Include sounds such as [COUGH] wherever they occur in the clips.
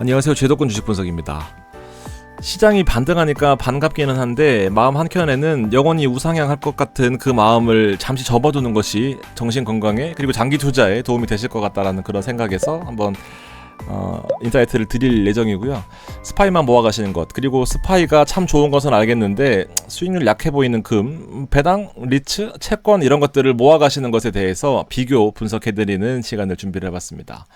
안녕하세요. 제도권 주식 분석입니다. 시장이 반등하니까 반갑기는 한데 마음 한켠에는 영원히 우상향할 것 같은 그 마음을 잠시 접어두는 것이 정신 건강에 그리고 장기 투자에 도움이 되실 것 같다라는 그런 생각에서 한번 어, 인사이트를 드릴 예정이고요. 스파이만 모아 가시는 것 그리고 스파이가 참 좋은 것은 알겠는데 수익률 약해 보이는 금, 배당, 리츠, 채권 이런 것들을 모아 가시는 것에 대해서 비교 분석해 드리는 시간을 준비를 해봤습니다.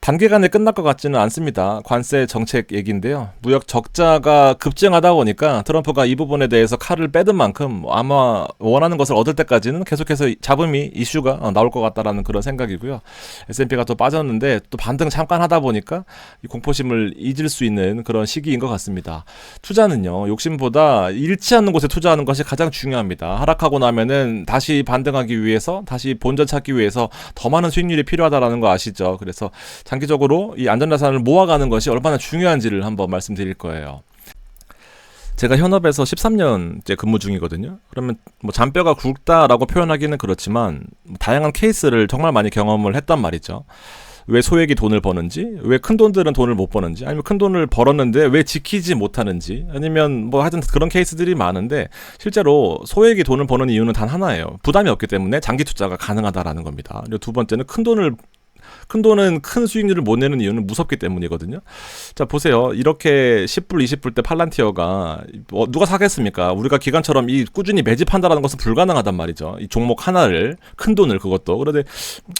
단기간에 끝날 것 같지는 않습니다. 관세 정책 얘기인데요. 무역 적자가 급증하다 보니까 트럼프가 이 부분에 대해서 칼을 빼든 만큼 아마 원하는 것을 얻을 때까지는 계속해서 잡음이 이슈가 어, 나올 것 같다라는 그런 생각이고요. S&P가 또 빠졌는데 또 반등 잠깐 하다 보니까 이 공포심을 잊을 수 있는 그런 시기인 것 같습니다. 투자는요 욕심보다 잃지 않는 곳에 투자하는 것이 가장 중요합니다. 하락하고 나면은 다시 반등하기 위해서 다시 본전 찾기 위해서 더 많은 수익률이 필요하다라는 거 아시죠? 그래서 장기적으로 이 안전자산을 모아가는 것이 얼마나 중요한지를 한번 말씀드릴 거예요. 제가 현업에서 13년째 근무 중이거든요. 그러면 뭐 잔뼈가 굵다라고 표현하기는 그렇지만 뭐 다양한 케이스를 정말 많이 경험을 했단 말이죠. 왜 소액이 돈을 버는지, 왜 큰 돈들은 돈을 못 버는지, 아니면 큰 돈을 벌었는데 왜 지키지 못하는지, 아니면 뭐 하여튼 그런 케이스들이 많은데 실제로 소액이 돈을 버는 이유는 단 하나예요. 부담이 없기 때문에 장기 투자가 가능하다라는 겁니다. 그리고 두 번째는 큰 돈을 큰 돈은 큰 수익률을 못 내는 이유는 무섭기 때문이거든요. 자, 보세요. 이렇게 10불, 20불 때 팔란티어가 뭐 누가 사겠습니까? 우리가 기관처럼 이 꾸준히 매집한다라는 것은 불가능하단 말이죠. 이 종목 하나를 큰 돈을 그것도. 그런데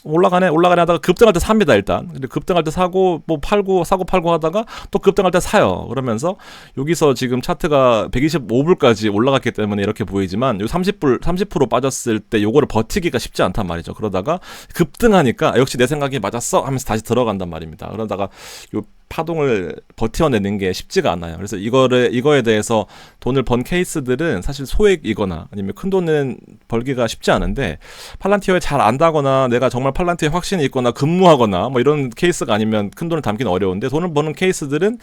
올라가네, 올라가네 하다가 급등할 때 삽니다, 일단. 근데 급등할 때 사고 뭐 팔고 사고 팔고 하다가 또 급등할 때 사요. 그러면서 여기서 지금 차트가 125불까지 올라갔기 때문에 이렇게 보이지만 요 30불 30% 빠졌을 때 요거를 버티기가 쉽지 않단 말이죠. 그러다가 급등하니까 역시 내 생각이 맞아 맞았어 하면서 다시 들어간단 말입니다. 그러다가 요 파동을 버텨내는 게 쉽지가 않아요. 그래서 이거를 이거에 대해서 돈을 번 케이스들은 사실 소액이거나 아니면 큰 돈은 벌기가 쉽지 않은데 팔란티어에 잘 안다거나 내가 정말 팔란티어에 확신이 있거나 근무하거나 뭐 이런 케이스가 아니면 큰 돈을 담기는 어려운데 돈을 버는 케이스들은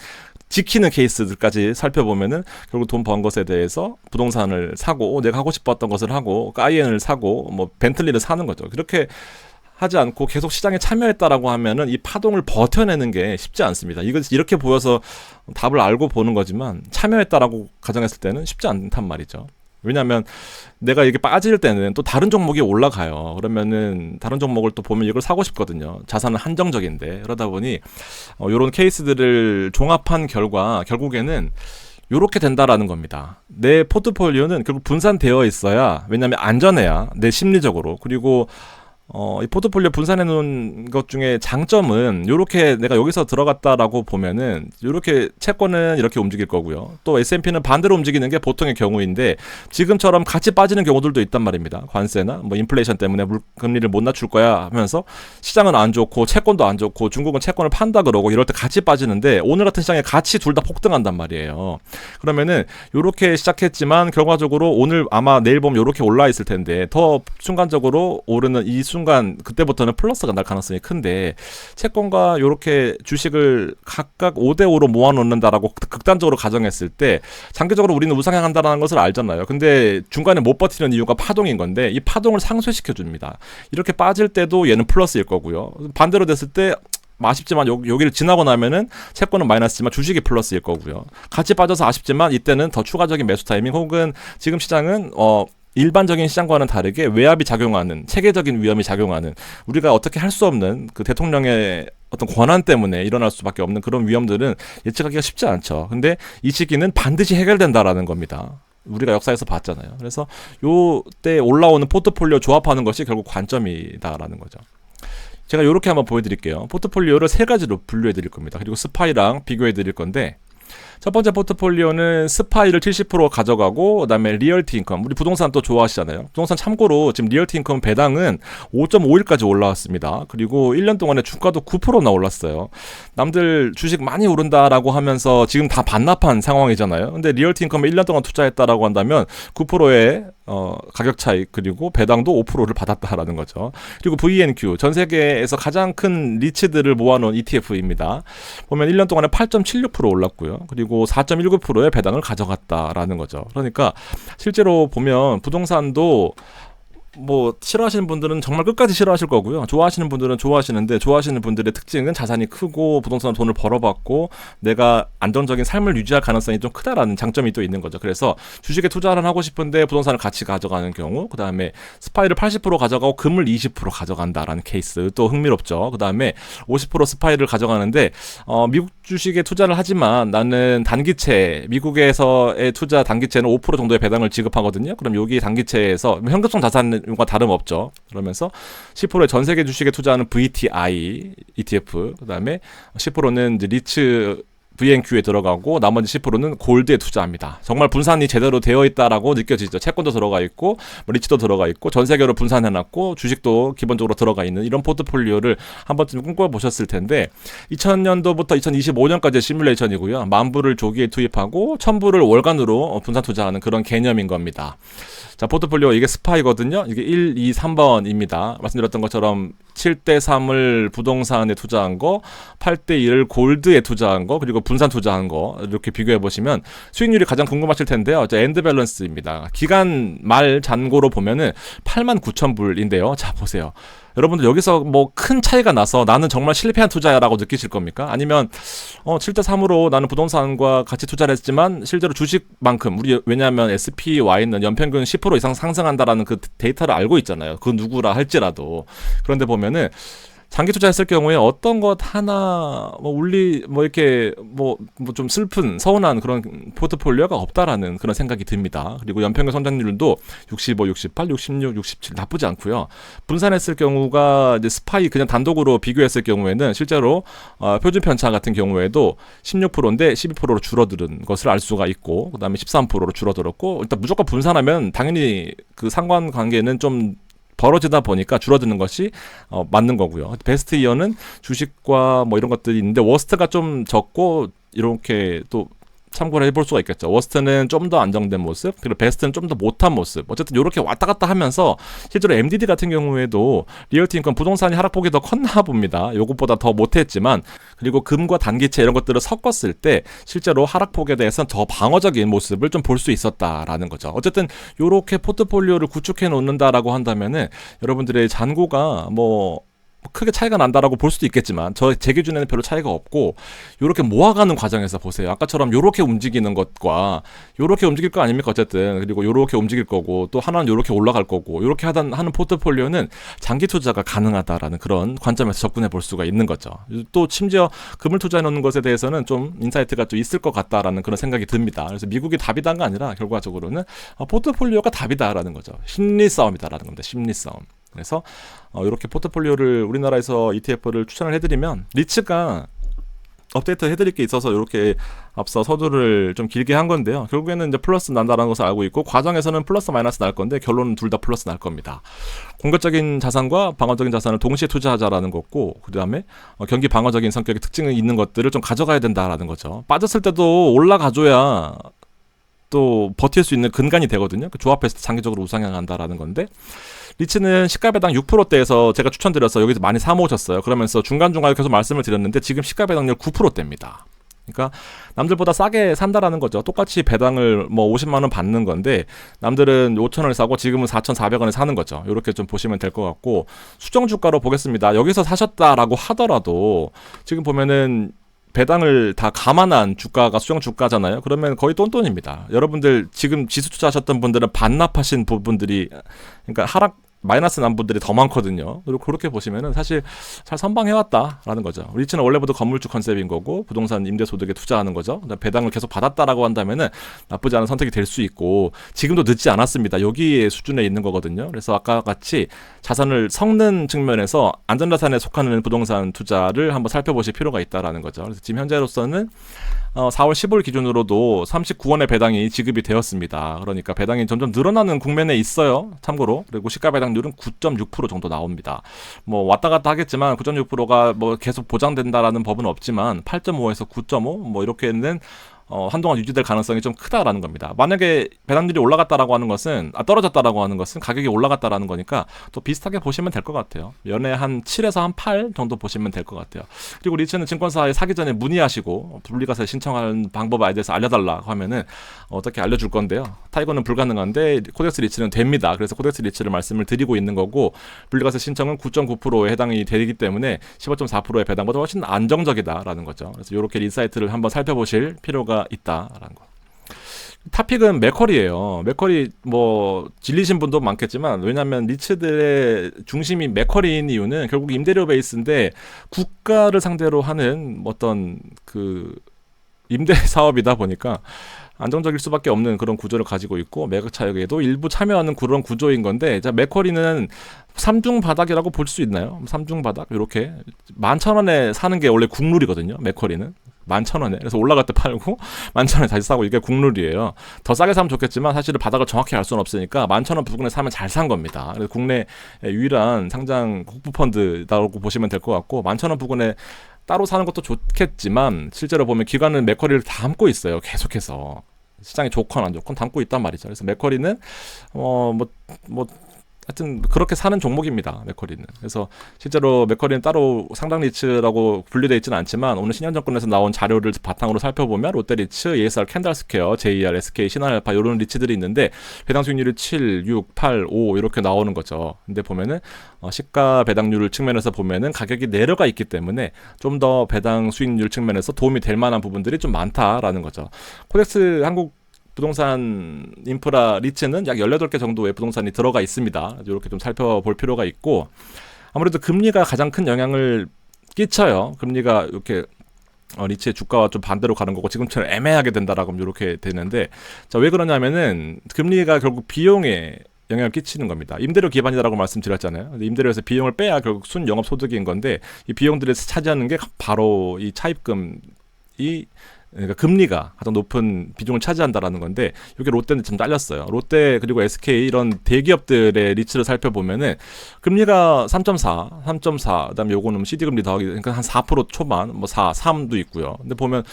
지키는 케이스들까지 살펴보면은 결국 돈 번 것에 대해서 부동산을 사고 내가 하고 싶었던 것을 하고 까이엔을 사고 뭐 벤틀리를 사는 거죠. 그렇게 하지 않고 계속 시장에 참여했다라고 하면은 이 파동을 버텨내는 게 쉽지 않습니다. 이거 이렇게 보여서 답을 알고 보는 거지만 참여했다라고 가정했을 때는 쉽지 않단 말이죠. 왜냐하면 내가 이게 빠질 때는 또 다른 종목이 올라가요. 그러면은 다른 종목을 또 보면 이걸 사고 싶거든요. 자산은 한정적인데 그러다 보니 어, 이런 케이스들을 종합한 결과 결국에는 요렇게 된다라는 겁니다. 내 포트폴리오는 결국 분산되어 있어야 왜냐하면 안전해야 내 심리적으로 그리고 어, 이 포트폴리오 분산해 놓은 것 중에 장점은 이렇게 내가 여기서 들어갔다라고 보면은 이렇게 채권은 이렇게 움직일 거고요. 또 S&P는 반대로 움직이는 게 보통의 경우인데 지금처럼 같이 빠지는 경우들도 있단 말입니다. 관세나 뭐 인플레이션 때문에 물, 금리를 못 낮출 거야 하면서 시장은 안 좋고 채권도 안 좋고 중국은 채권을 판다 그러고 이럴 때 같이 빠지는데 오늘 같은 시장에 같이 둘 다 폭등한단 말이에요. 그러면은 이렇게 시작했지만 결과적으로 오늘 아마 내일 보면 이렇게 올라 있을 텐데 더 순간적으로 오르는 이 순간 순간 그때부터는 플러스가 날 가능성이 큰데 채권과 이렇게 주식을 각각 5대 5로 모아 놓는다라고 극단적으로 가정했을 때 장기적으로 우리는 우상향한다라는 것을 알잖아요. 근데 중간에 못 버티는 이유가 파동인 건데 이 파동을 상쇄시켜 줍니다. 이렇게 빠질 때도 얘는 플러스일 거고요. 반대로 됐을 때 아쉽지만 여, 여기를 지나고 나면은 채권은 마이너스지만 주식이 플러스일 거고요. 같이 빠져서 아쉽지만 이때는 더 추가적인 매수 타이밍 혹은 지금 시장은 어 일반적인 시장과는 다르게 외압이 작용하는 체계적인 위험이 작용하는 우리가 어떻게 할 수 없는 그 대통령의 어떤 권한 때문에 일어날 수밖에 없는 그런 위험들은 예측하기가 쉽지 않죠. 근데 이 시기는 반드시 해결된다라는 겁니다. 우리가 역사에서 봤잖아요. 그래서 요때 올라오는 포트폴리오 조합하는 것이 결국 관점이다라는 거죠. 제가 이렇게 한번 보여드릴게요. 포트폴리오를 세 가지로 분류해 드릴 겁니다. 그리고 스파이랑 비교해 드릴 건데 첫 번째 포트폴리오는 스파이를 70% 가져가고 그다음에 리얼티 인컴 우리 부동산 또 좋아하시잖아요. 부동산 참고로 지금 리얼티 인컴 배당은 5.51까지 올라왔습니다. 그리고 1년 동안에 주가도 9%나 올랐어요. 남들 주식 많이 오른다라고 하면서 지금 다 반납한 상황이잖아요. 근데 리얼티 인컴에 1년 동안 투자했다라고 한다면 9%의 어, 가격 차이 그리고 배당도 5%를 받았다라는 거죠. 그리고 VNQ 전 세계에서 가장 큰 리츠들을 모아놓은 ETF입니다. 보면 1년 동안에 8.76% 올랐고요. 그리고 4.19%의 배당을 가져갔다라는 거죠. 그러니까 실제로 보면 부동산도 뭐 싫어하시는 분들은 정말 끝까지 싫어하실 거고요. 좋아하시는 분들은 좋아하시는데 좋아하시는 분들의 특징은 자산이 크고 부동산 돈을 벌어봤고 내가 안정적인 삶을 유지할 가능성이 좀 크다라는 장점이 또 있는 거죠. 그래서 주식에 투자를 하고 싶은데 부동산을 같이 가져가는 경우, 그 다음에 스파이를 80% 가져가고 금을 20% 가져간다라는 케이스 또 흥미롭죠. 그 다음에 50% 스파이를 가져가는데 어, 미국 주식에 투자를 하지만 나는 단기채 미국에서의 투자 단기채는 5% 정도의 배당을 지급하거든요. 그럼 여기 단기채에서 현금성 자산 과 다름없죠. 그러면서 10%의 전 세계 주식에 투자하는 VTI ETF 그다음에 10%는 이제 리츠 VNQ에 들어가고 나머지 10%는 골드에 투자합니다. 정말 분산이 제대로 되어 있다라고 느껴지죠. 채권도 들어가 있고 뭐 리츠도 들어가 있고 전 세계로 분산해 놨고 주식도 기본적으로 들어가 있는 이런 포트폴리오를 한 번쯤 꿈꿔 보셨을 텐데 2000년도부터 2025년까지 시뮬레이션이고요. 만 불을 조기에 투입하고 천 불을 월간으로 분산 투자하는 그런 개념인 겁니다. 자, 포트폴리오 이게 스파이거든요. 이게 1, 2, 3번입니다. 말씀드렸던 것처럼 7대 3을 부동산에 투자한 거, 8대 1을 골드에 투자한 거, 그리고 분산 투자한 거 이렇게 비교해 보시면 수익률이 가장 궁금하실 텐데요. 자, 엔드 밸런스입니다. 기간 말 잔고로 보면은 8만 9천 불인데요. 자, 보세요. 여러분들 여기서 뭐 큰 차이가 나서 나는 정말 실패한 투자야라고 느끼실 겁니까? 아니면 어 7대 3으로 나는 부동산과 같이 투자를 했지만 실제로 주식만큼 우리 왜냐하면 SPY는 연평균 10% 이상 상승한다라는 그 데이터를 알고 있잖아요. 그 누구라 할지라도 그런데 보면은 장기 투자했을 경우에 어떤 것 하나 뭐 울리 뭐 이렇게 뭐뭐좀 슬픈 서운한 그런 포트폴리오가 없다라는 그런 생각이 듭니다. 그리고 연평균 성장률도 65, 68, 66, 67 나쁘지 않고요. 분산했을 경우가 이제 스파이 그냥 단독으로 비교했을 경우에는 실제로 어, 표준 편차 같은 경우에도 16%인데 12%로 줄어드는 것을 알 수가 있고 그다음에 13%로 줄어들었고 일단 무조건 분산하면 당연히 그 상관 관계는 좀 벌어지다 보니까 줄어드는 것이 어, 맞는 거고요. 베스트 이어는 주식과 뭐 이런 것들이 있는데 워스트가 좀 적고 이렇게 또 참고를 해볼 수가 있겠죠. 워스트는 좀 더 안정된 모습, 그리고 베스트는 좀 더 못한 모습. 어쨌든 이렇게 왔다 갔다 하면서 실제로 MDD 같은 경우에도 리얼티 인권 부동산이 하락폭이 더 컸나 봅니다. 요것보다 더 못했지만 그리고 금과 단기채 이런 것들을 섞었을 때 실제로 하락폭에 대해서는 더 방어적인 모습을 좀 볼 수 있었다라는 거죠. 어쨌든 요렇게 포트폴리오를 구축해 놓는다라고 한다면은 여러분들의 잔고가 뭐 크게 차이가 난다라고 볼 수도 있겠지만 저 제 기준에는 별로 차이가 없고 요렇게 모아가는 과정에서 보세요. 아까처럼 요렇게 움직이는 것과 요렇게 움직일 거 아닙니까 어쨌든 그리고 요렇게 움직일 거고 또 하나는 요렇게 올라갈 거고 요렇게 하던 하는 포트폴리오는 장기 투자가 가능하다라는 그런 관점에서 접근해 볼 수가 있는 거죠. 또 심지어 금을 투자해 놓는 것에 대해서는 좀 인사이트가 좀 있을 것 같다라는 그런 생각이 듭니다. 그래서 미국이 답이다가 아니라 결과적으로는 포트폴리오가 답이다라는 거죠. 심리 싸움이다라는 겁니다. 심리 싸움. 그래서 어, 이렇게 포트폴리오를 우리나라에서 ETF를 추천을 해드리면 리츠가 업데이트 해드릴 게 있어서 이렇게 앞서 서두를 좀 길게 한 건데요. 결국에는 이제 플러스 난다라는 것을 알고 있고 과정에서는 플러스 마이너스 날 건데 결론은 둘 다 플러스 날 겁니다. 공격적인 자산과 방어적인 자산을 동시에 투자하자라는 거고 그 다음에 어, 경기 방어적인 성격의 특징이 있는 것들을 좀 가져가야 된다라는 거죠. 빠졌을 때도 올라가줘야 또 버틸 수 있는 근간이 되거든요. 그때 장기적으로 우상향한다라는 건데 리츠는 시가배당 6%대에서 제가 추천드려서 여기서 많이 사 모으셨어요. 그러면서 중간중간에 계속 말씀을 드렸는데 지금 시가배당률 9%대입니다. 그러니까 남들보다 싸게 산다라는 거죠. 똑같이 배당을 뭐 50만 원 받는 건데 남들은 5천 원을 사고 지금은 4,400원에 사는 거죠. 이렇게 좀 보시면 될 것 같고 수정 주가로 보겠습니다. 여기서 사셨다라고 하더라도 지금 보면은 배당을 다 감안한 주가가 수정 주가잖아요. 그러면 거의 똔똔입니다. 여러분들 지금 지수 투자하셨던 분들은 반납하신 부분들이 그러니까 하락 마이너스 난 분들이 더 많거든요. 그리고 그렇게 보시면은 사실 잘 선방해왔다라는 거죠. 리츠는 원래부터 건물주 컨셉인 거고 부동산 임대 소득에 투자하는 거죠. 배당을 계속 받았다라고 한다면은 나쁘지 않은 선택이 될 수 있고 지금도 늦지 않았습니다. 여기에 수준에 있는 거거든요. 그래서 아까 같이 자산을 섞는 측면에서 안전자산에 속하는 부동산 투자를 한번 살펴보실 필요가 있다라는 거죠. 그래서 지금 현재로서는 어, 4월 15일 기준으로도 39원의 배당이 지급이 되었습니다. 그러니까 배당이 점점 늘어나는 국면에 있어요. 참고로 그리고 시가 배당률은 9.6% 정도 나옵니다. 뭐 왔다 갔다 하겠지만 9.6%가 뭐 계속 보장된다라는 법은 없지만 8.5에서 9.5 뭐 이렇게는 어, 한동안 유지될 가능성이 좀 크다라는 겁니다. 만약에 배당률이 올라갔다라고 하는 것은 아, 떨어졌다라고 하는 것은 가격이 올라갔다라는 거니까 또 비슷하게 보시면 될 것 같아요. 연에 한 7에서 한 8 정도 보시면 될 것 같아요. 그리고 리츠는 증권사에 사기 전에 문의하시고 분리가세 신청하는 방법에 대해서 알려달라고 하면은 어떻게 알려줄 건데요. 타이거는 불가능한데 코덱스 리츠는 됩니다. 그래서 코덱스 리츠를 말씀을 드리고 있는 거고 분리가세 신청은 9.9%에 해당이 되기 때문에 15.4%의 배당보다 훨씬 안정적이다라는 거죠. 그래서 이렇게 인사이트를 한번 살펴보실 필요가 있다라는 거. 타픽은 맥커리예요. 맥커리 뭐 질리신 분도 많겠지만 왜냐하면 리츠들의 중심이 맥커리인 이유는 결국 임대료 베이스인데 국가를 상대로 하는 어떤 그 임대 [LAUGHS] 사업이다 보니까 안정적일 수밖에 없는 그런 구조를 가지고 있고 매각 차익에도 일부 참여하는 그런 구조인 건데 자 맥커리는 삼중 바닥이라고 볼 수 있나요? 삼중 바닥 이렇게 만천 원에 사는 게 원래 국룰이거든요. 맥커리는 만천 원에 그래서 올라갈 때 팔고 [LAUGHS] 만천 원에 다시 사고 이게 국룰이에요. 더 싸게 사면 좋겠지만 사실은 바닥을 정확히 알 수는 없으니까 만천 원 부근에 사면 잘 산 겁니다. 그래서 국내 유일한 상장 국부 펀드라고 보시면 될 것 같고 만천 원 부근에 따로 사는 것도 좋겠지만 실제로 보면 기관은 맥커리를 담고 있어요. 계속해서 시장이 좋건 안 좋건 담고 있단 말이죠. 그래서 맥커리는 어뭐뭐 뭐 하여튼 그렇게 사는 종목입니다. 맥커리는. 그래서 실제로 맥커리는 따로 상당 리츠라고 분류되어 있지는 않지만 오늘 신현 정권에서 나온 자료를 바탕으로 살펴보면 롯데리츠, ESR, 캔달스퀘어, JR, SK, 신한알파 이런 리츠들이 있는데 배당 수익률이 7, 6, 8, 5 이렇게 나오는 거죠. 근데 보면은 어, 시가 배당률 측면에서 보면은 가격이 내려가 있기 때문에 좀 더 배당 수익률 측면에서 도움이 될 만한 부분들이 좀 많다라는 거죠. 코덱스 한국 부동산 인프라 리츠는 약 18개 정도의 부동산이 들어가 있습니다. 이렇게 좀 살펴볼 필요가 있고 아무래도 금리가 가장 큰 영향을 끼쳐요. 금리가 이렇게 어, 리츠의 주가와 좀 반대로 가는 거고 지금처럼 애매하게 된다라고 이렇게 되는데 자 왜 그러냐면은 금리가 결국 비용에 영향을 끼치는 겁니다. 임대료 기반이다라고 말씀드렸잖아요. 임대료에서 비용을 빼야 결국 순 영업 소득인 건데 이 비용들을 차지하는 게 바로 이 차입금이 그러니까 금리가 가장 높은 비중을 차지한다라는 건데 이게 롯데는 좀 딸렸어요. 롯데 그리고 SK 이런 대기업들의 리츠를 살펴보면은 금리가 3.4, 3.4, 그다음에 요거는 CD 금리 더하기 그러니까 한 4% 초반, 뭐 4, 3도 있고요. 근데 보면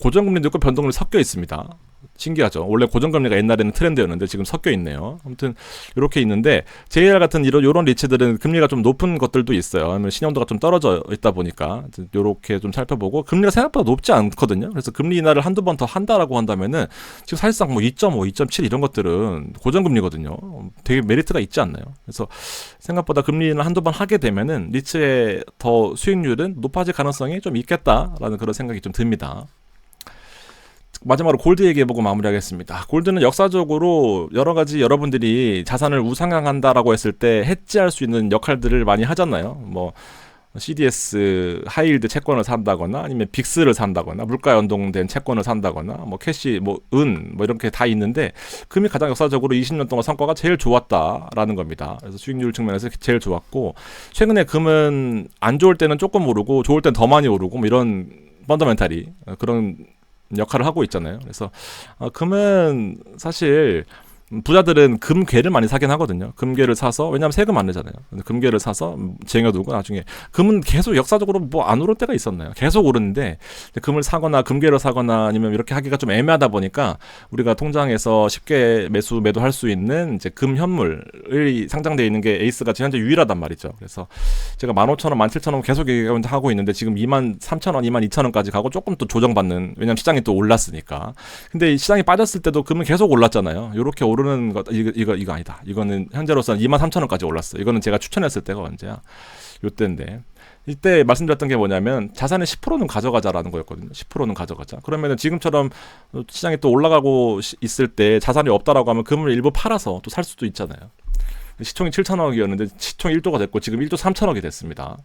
고정금리도 있고 변동률이 섞여 있습니다. 신기하죠. 원래 고정금리가 옛날에는 트렌드였는데 지금 섞여 있네요. 아무튼 이렇게 있는데 JR 같은 이런 요런 리츠들은 금리가 좀 높은 것들도 있어요. 아니면 신용도가 좀 떨어져 있다 보니까 이렇게 좀 살펴보고 금리가 생각보다 높지 않거든요. 그래서 금리 인하를 한두 번 더 한다라고 한다면은 지금 사실상 뭐 2.5, 2.7 이런 것들은 고정금리거든요. 되게 메리트가 있지 않나요? 그래서 생각보다 금리 인하 한두 번 하게 되면은 리츠의 더 수익률은 높아질 가능성이 좀 있겠다라는 그런 생각이 좀 듭니다. 마지막으로 골드 얘기해보고 마무리하겠습니다. 골드는 역사적으로 여러 가지 여러분들이 자산을 우상향한다라고 했을 때 해지할 수 있는 역할들을 많이 하잖아요. 뭐 CDS 하이힐드 채권을 산다거나 아니면 빅스를 산다거나 물가 연동된 채권을 산다거나 뭐 캐시 뭐은뭐 이렇게 다 있는데 금이 가장 역사적으로 20년 동안 성과가 제일 좋았다라는 겁니다. 그래서 수익률 측면에서 제일 좋았고 최근에 금은 안 좋을 때는 조금 오르고 좋을 때는 더 많이 오르고 뭐 이런 펀더멘탈이 그런 역할을 하고 있잖아요. 그래서 어, 금은 사실 부자들은 금괴를 많이 사긴 하거든요. 금괴를 사서 왜냐하면 세금 안 내잖아요. 금괴를 사서 쟁여두고 나중에 금은 계속 역사적으로 뭐 안 오를 때가 있었나요? 계속 오르는데 금을 사거나 금괴를 사거나 아니면 이렇게 하기가 좀 애매하다 보니까 우리가 통장에서 쉽게 매수 매도할 수 있는 이제 금 현물이 상장되어 있는 게 에이스가 현재 유일하단 말이죠. 그래서 제가 15,000원, 17,000원 계속 하고 있는데 지금 23,000원, 22,000원까지 가고 조금 또 조정받는 왜냐하면 시장이 또 올랐으니까. 근데 시장이 빠졌을 때도 금은 계속 올랐잖아요. 이렇게 오르 오르는 것 이거 이거 이거 아니다. 이거는 현재로서는 2만 3천 원까지 올랐어. 이거는 제가 추천했을 때가 언제야? 요때인데. 이때 말씀드렸던 게 뭐냐면 자산의 10%는 가져가자라는 거였거든요. 10%는 가져가자. 그러면은 지금처럼 시장이 또 올라가고 있을 때 자산이 없다라고 하면 금을 일부 팔아서 또 살 수도 있잖아요. 시총이 7천억이었는데 시총 1조가 됐고 지금 1조 3천억이 됐습니다.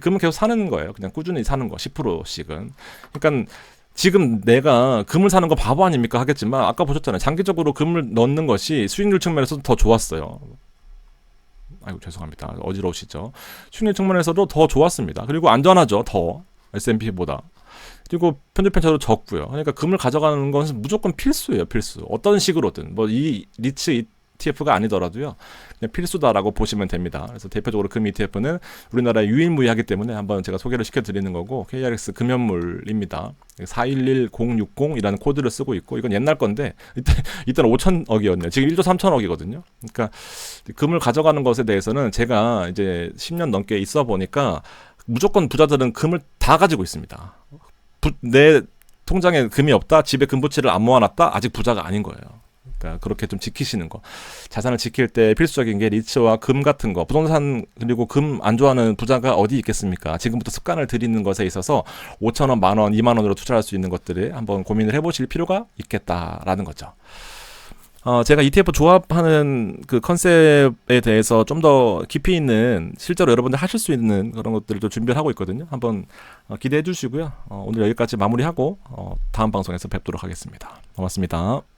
금은 계속 사는 거예요. 그냥 꾸준히 사는 거 10%씩은. 그러니까 지금 내가 금을 사는 거 바보 아닙니까 하겠지만 아까 보셨잖아요. 장기적으로 금을 넣는 것이 수익률 측면에서도 더 좋았어요. 아이고 죄송합니다. 어지러우시죠. 수익률 측면에서도 더 좋았습니다. 그리고 안전하죠. 더 S&P보다. 그리고 편집 편차도 적고요. 그러니까 금을 가져가는 것은 무조건 필수예요. 필수. 어떤 식으로든 뭐 이 리츠 ETF가 아니더라도요. 그냥 필수다라고 보시면 됩니다. 그래서 대표적으로 금 ETF는 우리나라의 유일무이하기 때문에 한번 제가 소개를 시켜드리는 거고 KRX 금연물입니다. 411060이라는 코드를 쓰고 있고 이건 옛날 건데 이때 [LAUGHS] 이때는 5천억이었네요. 지금 1조 3천억이거든요. 그러니까 금을 가져가는 것에 대해서는 제가 이제 10년 넘게 있어 보니까 무조건 부자들은 금을 다 가지고 있습니다. 부, 내 통장에 금이 없다, 집에 금부치를 안 모아놨다, 아직 부자가 아닌 거예요. 그러니까 그렇게 좀 지키시는 거. 자산을 지킬 때 필수적인 게 리츠와 금 같은 거. 부동산 그리고 금 안 좋아하는 부자가 어디 있겠습니까? 지금부터 습관을 들이는 것에 있어서 5천 원, 만 원, 2만 원으로 투자할 수 있는 것들에 한번 고민을 해보실 필요가 있겠다라는 거죠. 어, 제가 ETF 조합하는 그 컨셉에 대해서 좀 더 깊이 있는 실제로 여러분들 하실 수 있는 그런 것들을 좀 준비를 하고 있거든요. 한번 어, 기대해 주시고요. 어, 오늘 여기까지 마무리하고 어, 다음 방송에서 뵙도록 하겠습니다. 고맙습니다.